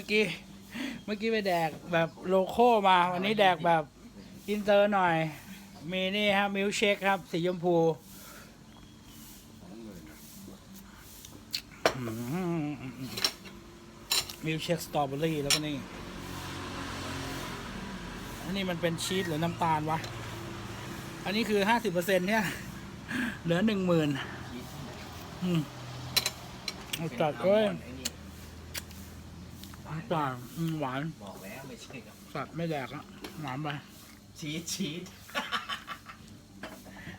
มื่อกี้ เมื่อกี้ไปแดกแบบโลโก้มา วันนี้แดกแบบอินเตอร์หน่อย มีนี่ครับมิลเชคครับ สีชมพูมิลเชคสตรอเบอรี่แล้วก็นี่ อันนี้มันเป็นชีสหรือน้ำตาลวะ อันนี้คือห้าสิบเปอร์เซ็นเนี่ย เหลือหนึ่งหมื่นอืมจัดเว้ย นี่น้ำตาลอืมหวานบอกแล้วไม่ใช่กับสัตว์ไม่แดกอะหวานไปชีสชีส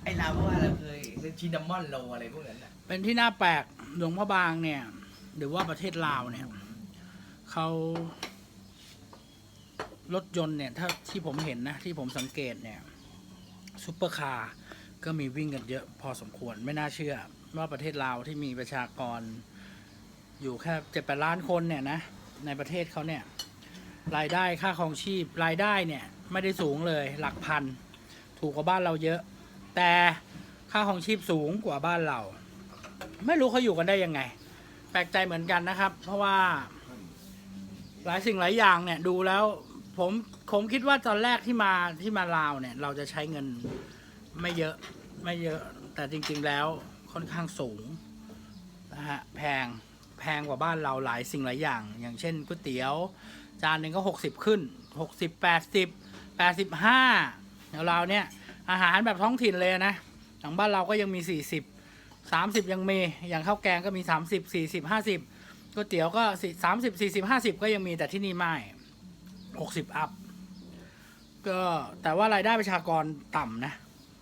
ไอ้เราเพราะว่าเราเคยเล่นชีนดัมมอนโลอะไรพวกนั้นน่ะเป็นที่น่าแปลกหลวงพ่อบางเนี่ย หรือว่าประเทศลาวเนี่ยเขารถยนต์เนี่ย ถ้าที่ผมเห็นนะ ที่ผมสังเกตเนี่ยซุปเปอร์คาร์ก็มีวิ่งกันเยอะพอสมควรไม่น่าเชื่อ ว่าประเทศลาวที่มีประชากรอยู่แค่เจ็ดแปดล้านคนเนี่ยนะ ในประเทศเขาเนี่ยรายได้ค่าครองชีพรายได้เนี่ยไม่ได้สูงเลยหลักพัน ถูกกว่าบ้านเราเยอะ แต่ค่าครองชีพสูงกว่าบ้านเรา ไม่รู้เขาอยู่กันได้ยังไง แปลกใจเหมือนกันนะครับ เพราะว่า หลายสิ่งหลายอย่างเนี่ยดูแล้ว ผมผมคิดว่าตอนแรกที่มาที่มาลาวเนี่ย เราจะใช้เงินไม่เยอะไม่เยอะ แต่จริง ๆแล้วค่อนข้างสูงนะฮะแพง แพงกว่าบ้านเราหลายสิ่งหลายอย่าง อย่างเช่นก๋วยเตี๋ยว จานหนึ่งก็หกสิบขึ้นหกสิบแปดสิบแปดสิบห้าแล้วเราเนี่ยอาหารแบบท้องถิ่นเลยนะอย่างบ้านเราก็ยังมีสี่สิบสามสิบยังมี อย่างข้าวแกงก็มีสามสิบสี่สิบห้าสิบก๋วยเตี๋ยวก็สามสิบสี่สิบห้าสิบก็ยังมีแต่ที่นี่ไม่หกสิบอัพก็แต่ว่ารายได้ประชากรต่ำนะ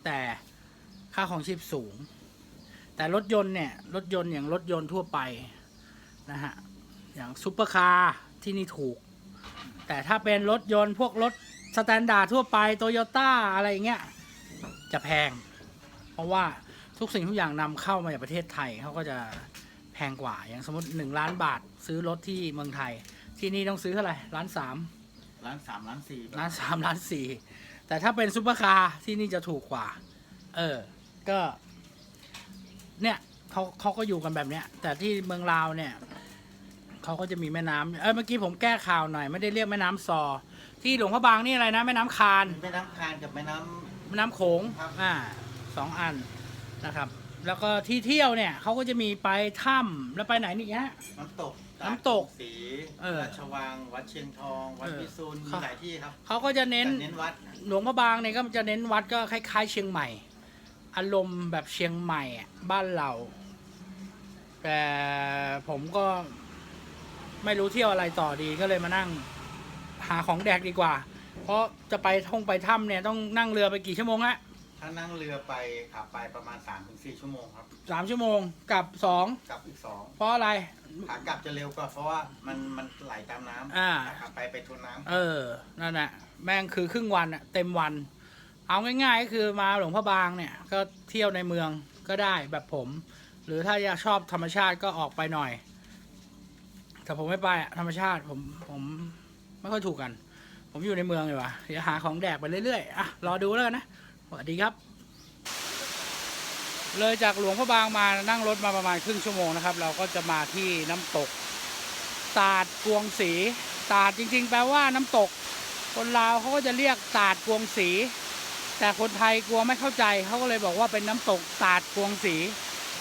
แต่ค่าของชีพสูง แต่รถยนต์เนี่ย รถยนต์อย่างรถยนต์ทั่วไป นะฮะ อย่างซุปเปอร์คาร์ที่นี่ถูก แต่ถ้าเป็นรถยนต์พวกรถสแตนดาร์ดทั่วไปโตโยต้าอะไรอย่างเงี้ย จะแพง เพราะว่าทุกสิ่งทุกอย่างนำเข้ามาจากประเทศไทยเขาก็จะแพงกว่า อย่างสมมติหนึ่งล้านบาทซื้อรถที่เมืองไทย ที่นี่ต้องซื้อเท่าไหร่ล้านสามร้านสามร้านสี่ล้านสามล้านสี่แต่ถ้าเป็นซุปเปอร์คาร์ที่นี่จะถูกกว่า เออ ก็ เนี่ยเขาเขาก็อยู่กันแบบเนี้ย แต่ที่เมืองลาวเนี่ย เขาก็จะมีแม่น้ำเออเมื่อกี้ผมแก้ข่าวหน่อยไม่ได้เรียกแม่น้ำซอ ที่หลวงพระบางนี่อะไรนะ แม่น้ำคาน แม่น้ำคานกับแม่น้ แม่น้ำโขงครับอ่าสองอันนะครับ แล้วก็ที่เที่ยวเนี่ยเขาก็จะมีไปถ้ำแล้วไปไหนนี่ฮะำน้ำตกน้ำตกสีเออราชวัง วัดเชียงทอง วัดเออพิซูลมีครับ หลายที่ครับเขาก็จะเน้นแต่เน้นวัด หลวงพระบางเนี่ยก็จะเน้นวัดก็คล้ายๆ เชียงใหม่ อารมณ์แบบเชียงใหม่อะบ้านเรา แต่ผมก็ ไม่รู้เที่ยวอะไรต่อดีก็เลยมานั่งหาของแดกดีกว่า เพราะจะไปท่องไปถ้ำเนี่ยต้องนั่งเรือไปกี่ชั่วโมงฮะถ้านั่งเรือไปขับไปประมาณ3-4ถึงชั่วโมงครับสามชั่วโมงกลับสองกลับอีกสองเพราะอะไรขากลับจะเร็วกว่าเพราะว่ามันมันไหลตามน้ำอ่าขับไปไปทวนน้ำเออนั่นแหละแม่งคือครึ่งวันอะเต็มวัน เอาง่าย ๆ ก็คือมาหลวงพ่อบางเนี่ย ก็เที่ยวในเมืองก็ได้แบบผม หรือถ้าอยากชอบธรรมชาติก็ออกไปหน่อย แต่ผมไม่ไปอะธรรมชาติผมผมไม่ค่อยถูกกัน ผมอยู่ในเมืองเลยว่ะเดี๋ยวหาของแดกไปเรื่อยๆอะรอดูแล้วกันนะสวัสดีครับ เลยจากหลวงพ่อบางมานั่งรถมาประมาณครึ่งชั่วโมงนะครับ เราก็จะมาที่น้ำตก ตาดกวงศรีตาดจริง ๆ แปลว่าน้ำตก คนลาวเขาก็จะเรียกตาดกวงศรีแต่คนไทยกลัวไม่เข้าใจเขาก็เลยบอกว่าเป็นน้ำตกตาดกวงศรี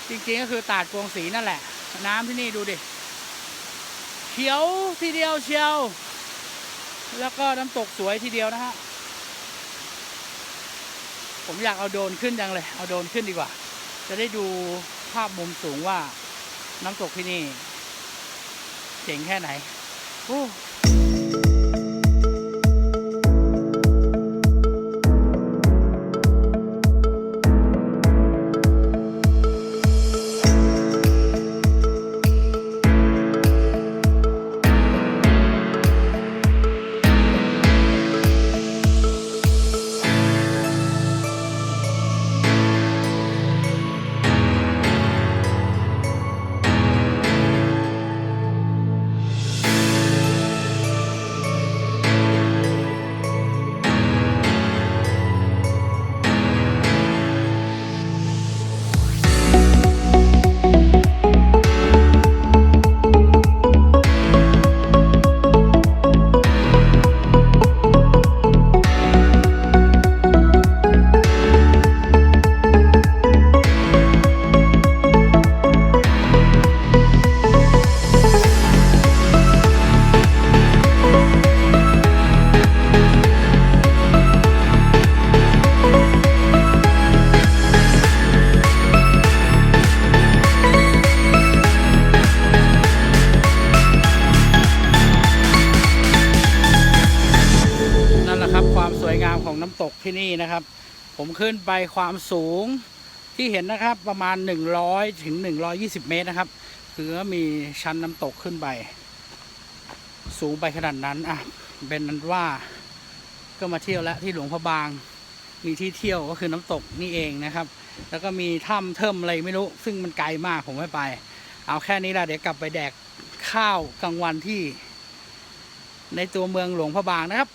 จริงๆก็คือตาดกวงศรีนั่นแหละ น้ำที่นี่ดูดิ ขียวทีเดียวเชียว แล้วก็น้ำตกสวยทีเดียวนะฮะ ผมอยากเอาโดนขึ้นจังเลย เอาโดนขึ้นดีกว่า จะได้ดูภาพมุมสูงว่าน้ำตกที่นี่ เจ๋งแค่ไหนโอ้ ขึ้นไปความสูงที่เห็นนะครับประมาณ 100 ถึง 120 เมตรนะครับ คือว่ามีชั้นน้ำตกขึ้นไป สูงไปขนาดนั้นอะเป็นนั้นว่าก็มาเที่ยวแล้วที่หลวงพระบาง มีที่เที่ยวก็คือน้ำตกนี่เองนะครับ แล้วก็มีถ้ำเทิมอะไรไม่รู้ ซึ่งมันไกลมากผมไม่ไป เอาแค่นี้ละเดี๋ยวกลับไปแดกข้าวกลางวันที่ ในตัวเมืองหลวงพระบางนะครับ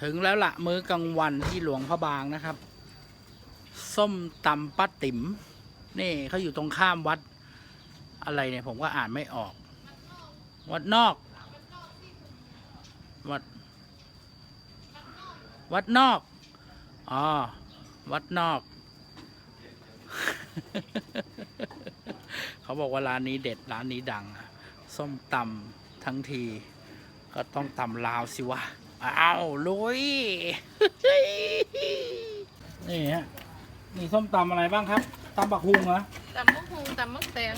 ถึงแล้วละมื้อกลางวันที่หลวงพระบางนะครับ ส้มตำป้าติ๋มนี่เขาอยู่ตรงข้ามวัดอะไรเนี่ยผมก็อ่านไม่ออก วัดนอก วัด วัดนอกอ๋อวัดนอก เขาบอกว่าร้านนี้เด็ดร้านนี้ดัง ส้มตำทั้งที ก็ต้องตำลาวสิวะ อ้าวลุย นี่ฮะนี่ส้มตำอะไรบ้างครับตำบักฮุงเหรอตำมะฮุงตำมะแตง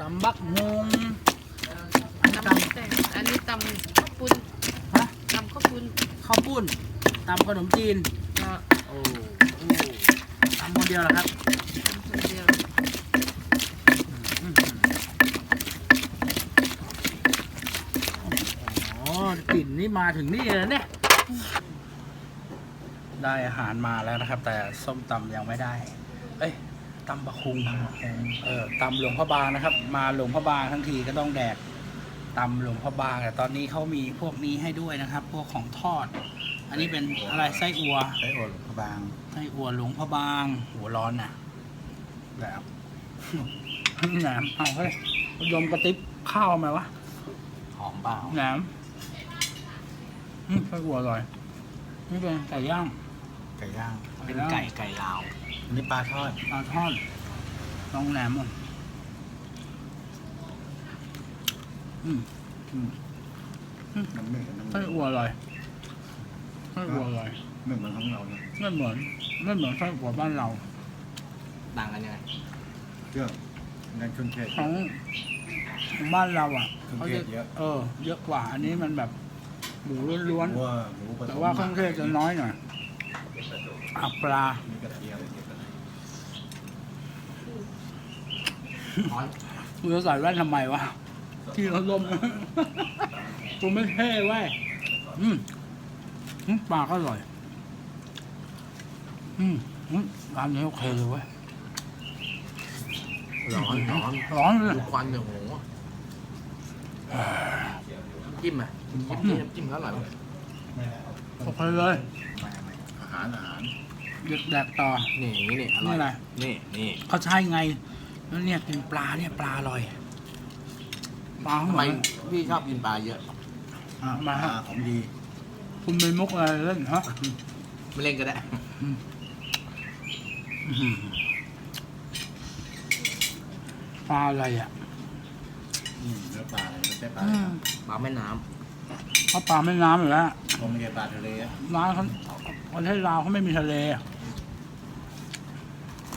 ตำบักฮุงตำมะแตงอันนี้ตำข้าวปุ้นฮะตำข้าวปุ้นข้าวปุ้นตำขนมจีนก็โอ้โอ้ตำคนเดียวเหรอครับตำคนเดียวอ๋อกลิ่นนี่มาถึงนี่เลยเนี่ย ได้อาหารมาแล้วนะครับ แต่ส้มตำยังไม่ได้ เอ้ยตำบะคุงเออตำหลวงพ่อบางนะครับ มาหลวงพ่อบางทั้งทีก็ต้องแดกตำหลวงพ่อบางแต่ตอนนี้เขามีพวกนี้ให้ด้วยนะครับ พวกของทอด อันนี้เป็นอะไรไส้อัวใช้โอหลวงพระบางไส้อัวหลวงพ่อบาง หัวร้อนน่ะแบบแหนมเอาเฮ้ยยมกระติบข้าวไหมวะหอมเปล่าแหนม อืมไส้อัวอร่อย นี่เป็นไก่ย่าง ไก่ย่างเป็นไก่ไก่ลาว อันนี้ปลาทอดปลาทอดลองแหนมอะอืมมันไม่เหมือนไส้อัวอร่อยไส้อัวอร่อยไม่เหมือนของเราเนี่ยไม่เหมือนไม่เหมือนไส้อัวบ้านเราต่างกันยังไงเครื่องนั่นเครื่องเทศของของบ้านเราอะเครื่องเขาเทจะศเยอะ เออ เยอะกว่า อันนี้มันแบบ หมูล้วนวัวหมูผๆสมแต่ว่าเครื่องเทศจะน้อยหน่อยอะปลา มีกระเทียมเก็บอะไรกูจะใส่แว่นทำไมวะ ที่เขาลม กูไม่เท่เว้ยอืมอืมปลาก็อร่อย อืมอืมร้านนี้โอเคเลยเว้ยร้อนร้อนร้อนเลยดูควันเนี่ยโห จิ้มอะจิ้มจิ้มจิ้มแล้วอร่อยไหมไม่แล้วโอเคเลยไม่ไม่อาหารอาหารเด็กแดกต่อ นี่อย่างนี้นี่อร่อยนี่อะไร นี่นี่เขาใช่ไง แล้วเนี่ยกินปลาเนี่ยปลาอร่อยปลาทำทำไมไมพี่ชอบกินปลาเยอะอะมาปฮะลาของดีคุณมีมุกอะไรเล่นฮะไม่เล่นก็ได้อื้อหือปลาอะไรอะ อืมเนื้อปลาอะไรไม่ใช่ปลาอืมปลาแม่น้เขาปลาแม่น้ำอยู่แล้วคงไม่ใช่ปลาทะเลอะร้านเขาประเทศลาวเขาไม่มีทะเลำ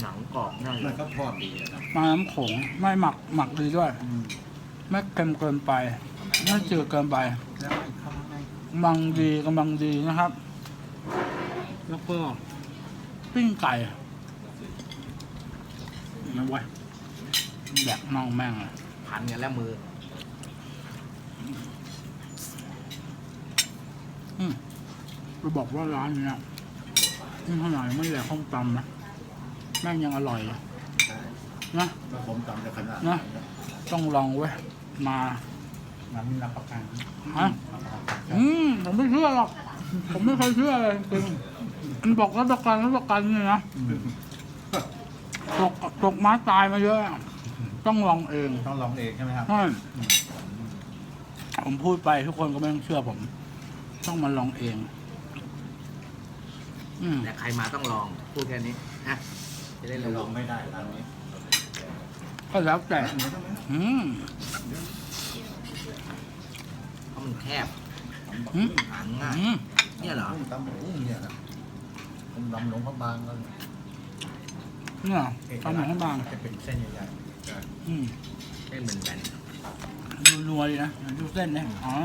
หนังกรอบน่ามัจะนก็ทอดดีอะนะปลาน้ำโขงไม่หมักหมักดีด้วย อืมไม่เค็มเกินไป ไม่จืดเกินไปแล้วไอ้ข้าวไงกำลังดีกำลังดีนะครับ แล้วก็ปิ้งไก่นะเว้ยแดกน่องแม่งเลย พันกันแล้วมืออืมไปบอกว่าร้านเนี้ยนี่ขนาดไม่แหลกข้องตำนะแม่งยังอร่อยเลยใช่นะแล้วผมจำได้ขนาดนะต้องลองเว้ยมามันมีรับประกันฮะอืมผมไม่เชื่อหรอกผมไม่เคยเชื่อเลยจริงมันบอกรับประกันรับประกันเนี่ยนะตกตกม้าตายมาเยอะ ต้องลองเองต้องลองเองใช่ไหมครับ ใช่ผมพูดไปทุกคนก็ไม่ต้องเชื่อผม ต้องมาลองเอง อืมแต่ใครมาต้องลอง พูดแค่นี้นะจะได้เรารู้ลองไม่ได้ร้านนี้ก็แล้วแต่ อืมเพราะมันแคบอืมหาง่ายอืมเนี่ยเหรอตำหมูเนี่ยนะผมลำหลวงพระบางแล้วเนี่ยทำหนังให้บางจะเป็นเส้นใหญ่ๆใช่ อืมได้เหมือนกันดูนัวดีนะดูเส้นเนี่ยอ๋อ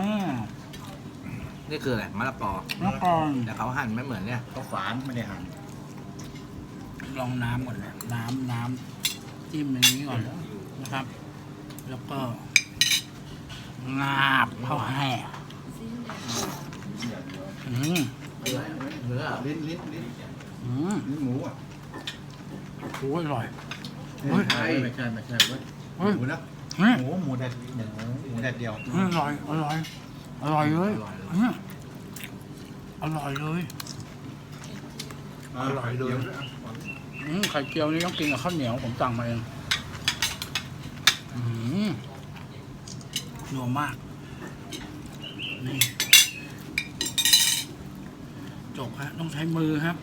นี่คืออะไรมะละกอแล้วก็แต่เขาหั่นไม่เหมือนเนี่ยก็ฝานไม่ได้หั่นลองน้ำก่อนนะน้ำน้ำจิ้มอย่างนี้ก่อนนะครับ แล้วก็งาบเข้าให้อืมเนื้อลิ้นลิ้นลิ้นอืมลิ้นหมูอะโอ้ยอร่อยเฮ้ ไม่ยใช่ไม่ใช่ไม่ใช่เว้ยเฮ้ยหมูนะเฮ้ยหมูหมูแดดหมูหมูแดดเดียวอร่อยอร่อยอร่อยเลยอืมอร่อยเลยอร่อยเลยดี๋วอืมไข่เจียวนี่ต้องกินกับข้าวเหนียวผมสั่งมาเองอืมนัวมากนี่จบฮะต้องใช้มือครับ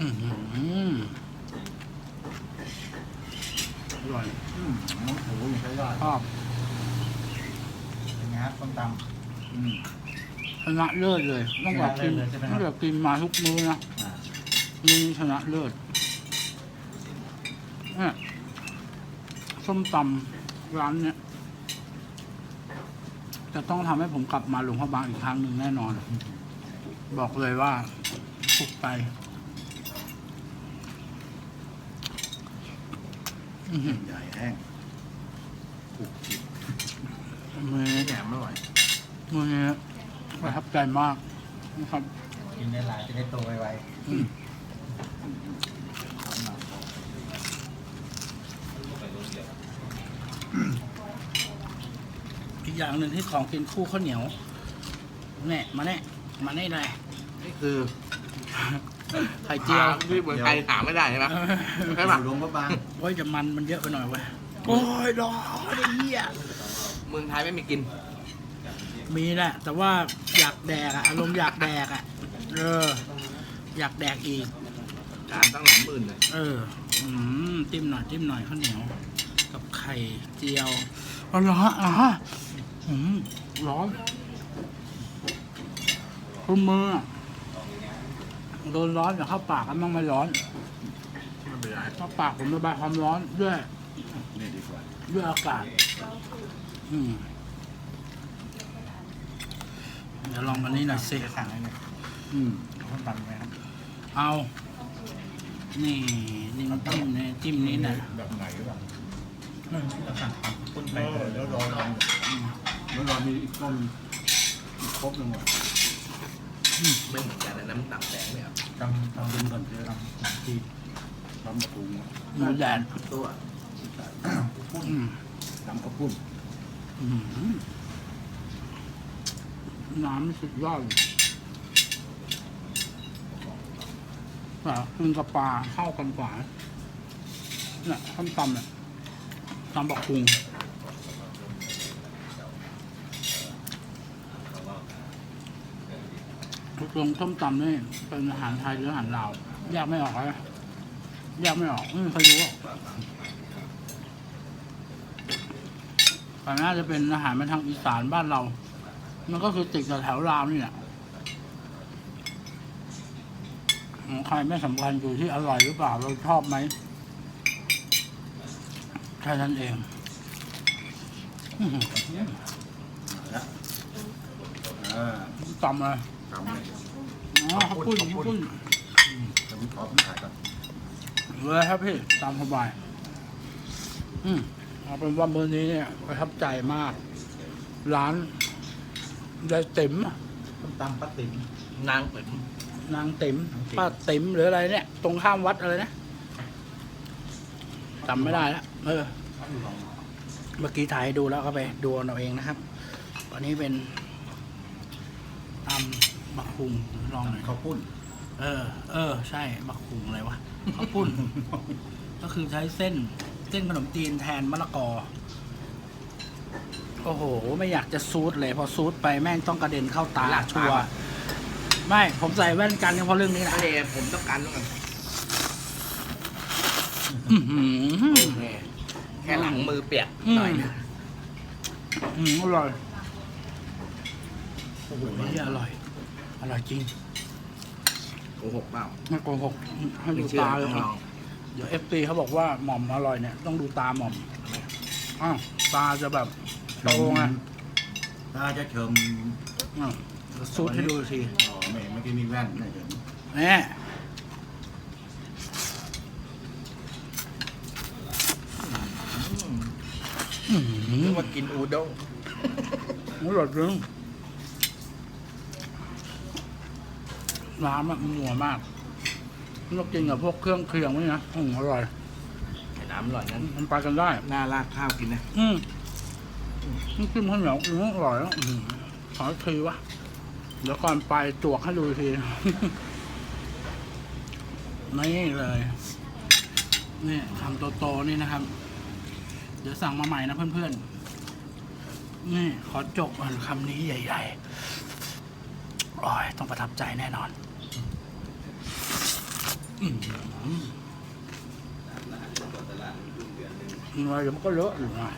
อือหืออร่อยอืมหมูยังใช้ได้ชอบเป็นไงครับส้มตำอืมชนะเลิศเลยต้องแบบกินชนะเลิศเลยใช่ไหมครับต้องแบบกินมาทุกมื้อนะอ่ามื้อนี้ชนะเลิศเนี่ยส้มตำร้านเนี้ยจะต้องทำให้ผมกลับมาหลวงพระบางอีกครั้งหนึ่งแน่นอน บอกเลยว่าถูกใจอื้อหือ ใหญ่แห้งถูกจิตมือแหนมอร่อยมือนี้ประทับใจมากนะครับ กินได้หลายจะได้โตไวอืมอีกอย่างหนึ่งที่ของกินคู่ข้าวเหนียวแน่มาแน่มาแน่เลยนี่คือ ไข่เจียวที่เหมือนไก่หาไม่ได้ใช่ไหมๆใช่ปะหลวงพระบางโอ้ยจะมันมันเยอะไปหน่อยเว้ยโอ้ยร้อนไอ้เหี้ยเมืองไทยไม่มีกิน มีแหละ แต่ว่าอยากแดกอะอารมณ์อยากแดกอะเออ อยากแดกอีกจานตั้งหลายหมื่นเลยเออ อืมจิ้มหน่อยจิ้มหน่อยข้าวเหนียว กับไข่เจียวอ๋อเหรออะฮะอืมร้อนคุณมืออะ โดนร้อนอย่าเข้าปากกันบ้างไม่ร้อนไม่เป็นไรเข้าปากผมระบายความร้อนด้วยนี่ดีกว่าด้วยอากาศ อืมเดี๋ยวลองอันนี้หน่อยสิจะสั่งอะไรเนี่ยอืมส้มตำไหมครับเอา นี่นี่น้ำจิ้มเนี่ยจิ้มนี้นะแบบไหนหรือเปล่าเราสั่งตำปุ้นไปแล้วรอรอแล้วรอมีอีกต้มอีกครบหนึ่งว่ะ ไม่เหมือนกันนะน้ำตับแดงเนี่ยตำตำดึงก่อนเจอตำที่ตำปรุงอะหมูแดดตัวปุ้นอืมตำข้าวปุ้นน้ำสุดยอดเลยแต่กินกับปลาเข้ากันกว่าเนี่ยต้มตำเนี่ยตำบักคุง ทุกรงต้มตำนี่เป็นอาหารไทยหรืออาหารลาวแยกไม่ออกเลยแยกไม่ออกไม่มีใครรู้หรอกแต่น่าจะเป็นอาหารมาทางอีสานบ้านเรา มันก็คือติดกับแถวลาวนี่แหละของใครไม่สำคัญอยู่ที่อร่อยหรือเปล่าเราชอบไหมแค่นั้นเองอื้อหือแล้วอ่าตำเลยตำเลย อ๋อข้าวปุ้นข้าวปุ้นเดี๋ยวผมขอผมถ่ายก่อนเลยครับพี่ตามสบาย อืมเอาเป็นว่ามื้อนี้เนี่ยประทับใจมาก ร้านยายติ๋มส้มตำป้าติ๋มนางเป็นนางติ๋มนางติ๋มป้าติ๋มหรืออะไรเนี่ย ตรงข้ามวัดอะไรนะจำไม่ได้แล้วเออ เมื่อกี้ถ่ายให้ดูแล้วก็ไปดูเอาเองนะครับอันนี้เป็นตำ บักคุงลองหน่อยข้าวปุ้นเออ เออ ใช่บักคุงอะไรวะข้าวปุ้นก็คือใช้เส้น เส้นขนมจีนแทนมะละกอ โอ้โห ไม่อยากจะซูดเลย พอซูดไปแม่งต้องกระเด็นเข้าตาชัวร์ไม่ ผมใส่แว่นกันก็เพราะเรื่องนี้แหละไม่ได้ผมต้องการต้องการอื้อหือ โอเคแค่หลังมือเปียกหน่อยนะอืมอร่อยโอ้โหนี่อร่อยอ ร่อยจริงโกหกเปล่าไม่โกหกให้ดูไม่เชื่อตาเลยต้องคลรับองเดี๋ยวเอฟซีเขาบอกว่าหม่อมอร่อยเนี่ยต้องดูตาหม่อมอ้าวปลาจะแบบโตไงถ้าจะเชิมอ้าวสูตรให้ดูทีอ๋อไม่เมื่อกี้มีแว่นไม่เห็นแน่อื้อหืนึอกว่ากินอูด้งอร่อยจริง น้ำอะมันนัวมากเรากินกับพวกเครื่องเคียงนี่นะอืมอร่อยไอ้น้ำอร่อยนั้นมันไปกันได้ หน้าราดข้าวกินนะอืมนี่กินข้าวเหนียวกินอร่อยแล้วอืมขออีกทีวะเดี๋ยวก่อนไปจวกให้ดูอีกที นี่เลยนี่คำโตๆนี่นะครับ เดี๋ยวสั่งมาใหม่นะเพื่อนๆ นี่ขอจกก่อนคำนี้ใหญ่ๆโอ้ยต้องประทับใจแน่นอน อืมอะไรเดี๋ยวมันก็เลอะอยู่นะ